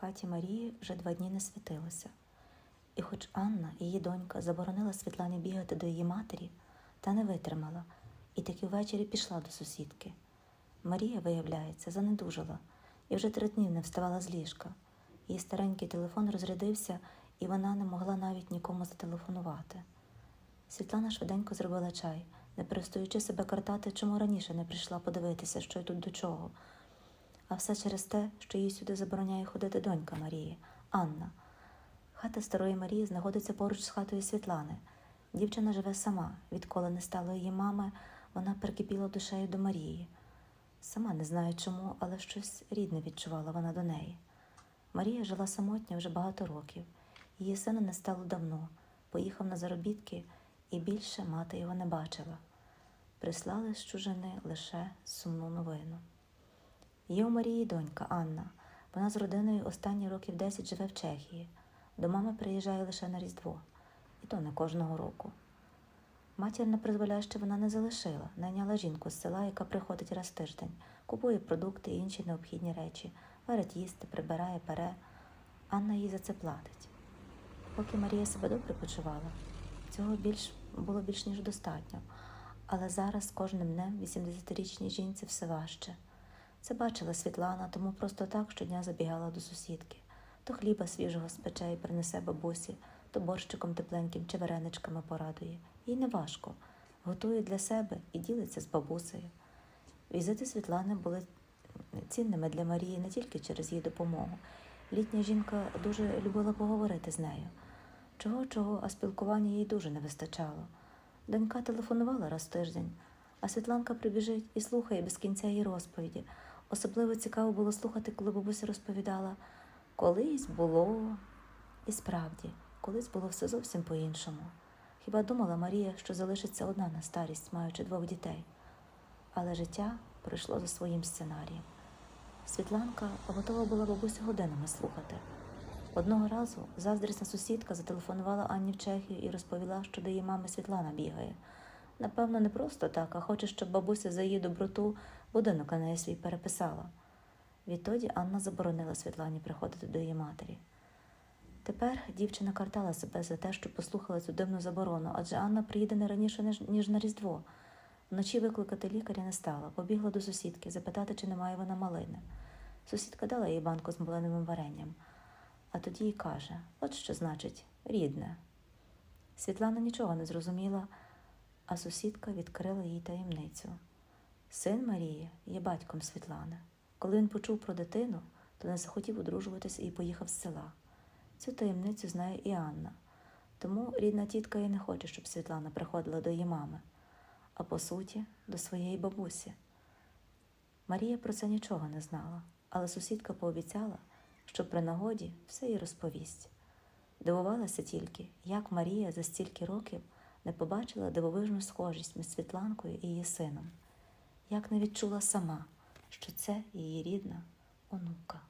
хаті Марії вже два дні не світилося. І хоч Анна, її донька, заборонила Світлані бігати до її матері, та не витримала, і таки ввечері пішла до сусідки. Марія, виявляється, занедужала і вже три дні не вставала з ліжка. Її старенький телефон розрядився, і вона не могла навіть нікому зателефонувати. Світлана швиденько зробила чай, не перестаючи себе картати, чому раніше не прийшла подивитися, що й тут до чого. А все через те, що їй сюди забороняє ходити донька Марії, Анна. Хата старої Марії знаходиться поруч з хатою Світлани. Дівчина живе сама. Відколи не стало її мами, вона прикипіла душею до Марії. Сама не знаю чому, але щось рідне відчувала вона до неї. Марія жила самотня вже багато років. Її сина не стало давно, поїхав на заробітки, і більше мати його не бачила. Прислали з чужини лише сумну новину. Є у Марії донька Анна. Вона з родиною останні років 10 живе в Чехії. До мами приїжджає лише на Різдво, і то не кожного року. Матір на призволяще вона не залишила, найняла жінку з села, яка приходить раз в тиждень, купує продукти і інші необхідні речі, варить їсти, прибирає, пере. Анна їй за це платить. Поки Марія себе добре почувала, цього більш було більш ніж достатньо. Але зараз кожним днем 80-річній жінці все важче. Це бачила Світлана, тому просто так щодня забігала до сусідки. То хліба свіжого спече і принесе бабусі, то борщиком тепленьким чи вареничками порадує. Їй не важко. Готує для себе і ділиться з бабусею. Візити Світлани були цінними для Марії не тільки через її допомогу. Літня жінка дуже любила поговорити з нею. Чого чого, а спілкування їй дуже не вистачало. Донька телефонувала раз в тиждень, а Світланка прибіжить і слухає без кінця її розповіді. Особливо цікаво було слухати, коли бабуся розповідала колись було. І справді, колись було все зовсім по-іншому. Хіба думала Марія, що залишиться одна на старість, маючи двох дітей. Але життя пройшло за своїм сценарієм. Світланка готова була бабусю годинами слухати. Одного разу заздрісна сусідка зателефонувала Анні в Чехію і розповіла, що до її мами Світлана бігає. Напевно, не просто так, а хоче, щоб бабуся за її доброту будинок на неї свій переписала. Відтоді Анна заборонила Світлані приходити до її матері. Тепер дівчина картала себе за те, що послухала цю дивну заборону, адже Анна приїде не раніше, ніж- на Різдво. Вночі викликати лікаря не стала, побігла до сусідки, запитати, чи немає вона малини. Сусідка дала їй банку з малиновим варенням, а тоді й каже: от що значить рідне. Світлана нічого не зрозуміла, а сусідка відкрила їй таємницю. Син Марії є батьком Світлани. Коли він почув про дитину, то не захотів одружуватися і поїхав з села. Цю таємницю знає і Анна. Тому рідна тітка і не хоче, щоб Світлана приходила до її мами, а по суті, до своєї бабусі. Марія про це нічого не знала, але сусідка пообіцяла, що при нагоді все їй розповість. Дивувалася тільки, як Марія за стільки років не побачила дивовижну схожість між Світланкою і її сином, як не відчула сама, що це її рідна онука.